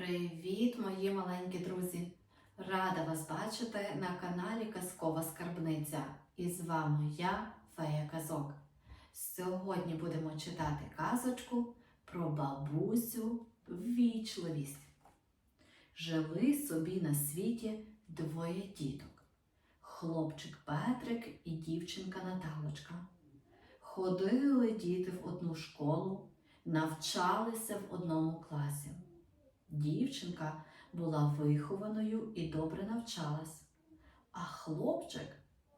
Привіт, мої маленькі друзі! Рада вас бачити на каналі Казкова Скарбниця. І з вами я, Фея Казок. Сьогодні будемо читати казочку про бабусю ввічливість. Жили собі на світі двоє діток: хлопчик Петрик і дівчинка Наталочка. Ходили діти в одну школу, навчалися в одному класі. Дівчинка була вихованою і добре навчалась, а хлопчик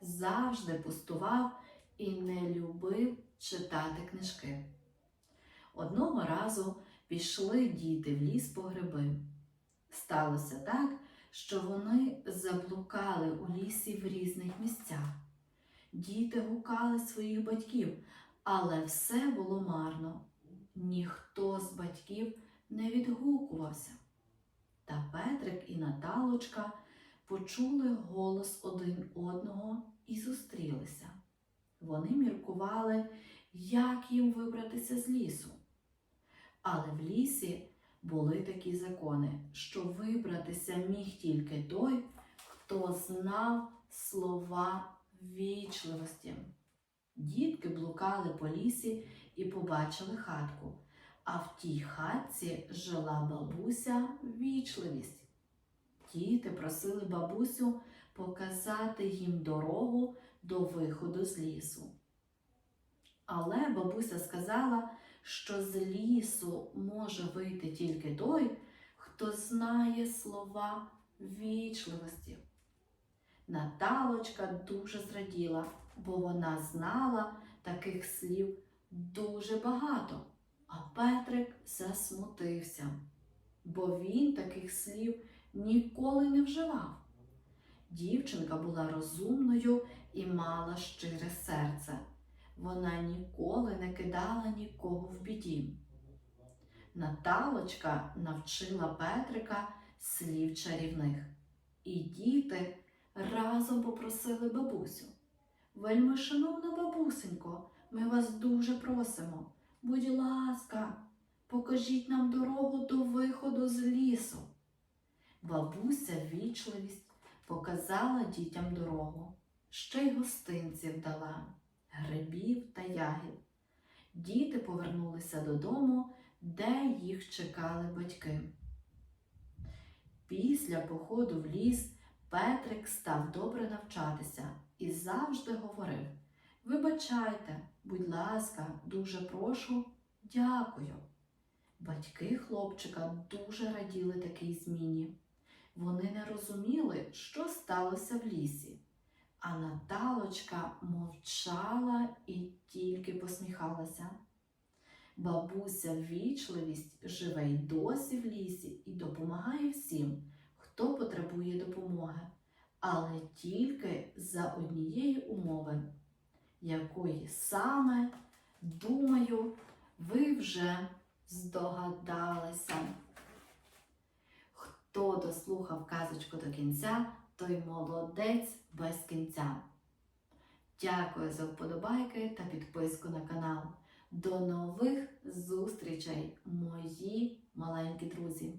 завжди пустував і не любив читати книжки. Одного разу пішли діти в ліс по гриби. Сталося так, що вони заблукали у лісі в різних місцях. Діти гукали своїх батьків, але все було марно. Ніхто відгукувався. Та Петрик і Наталочка почули голос один одного і зустрілися. Вони міркували, як їм вибратися з лісу. Але в лісі були такі закони, що вибратися міг тільки той, хто знав слова вічливості. Дітки блукали по лісі і побачили хатку. А в тій хатці жила бабуся вічливість. Діти просили бабусю показати їм дорогу до виходу з лісу. Але бабуся сказала, що з лісу може вийти тільки той, хто знає слова вічливості. Наталочка дуже зраділа, бо вона знала таких слів дуже багато. А Петрик засмутився, бо він таких слів ніколи не вживав. Дівчинка була розумною і мала щире серце. Вона ніколи не кидала нікого в біді. Наталочка навчила Петрика слів чарівних, і діти разом попросили бабусю. Вельми, шановна бабусенько, ми вас дуже просимо. Будь ласка, покажіть нам дорогу до виходу з лісу. Бабуся вічливість показала дітям дорогу, ще й гостинців дала, грибів та ягід. Діти повернулися додому, де їх чекали батьки. Після походу в ліс Петрик став добре навчатися і завжди говорив Вибачайте, будь ласка, дуже прошу, дякую. Батьки хлопчика дуже раділи такій зміні. Вони не розуміли, що сталося в лісі, а Наталочка мовчала і тільки посміхалася. Бабуся ввічливість живе й досі в лісі і допомагає всім, хто потребує допомоги, але тільки за однієї умови якої саме, думаю, ви вже здогадалися. Хто дослухав казочку до кінця, той молодець без кінця. Дякую за вподобайки та підписку на канал. До нових зустрічей, мої маленькі друзі!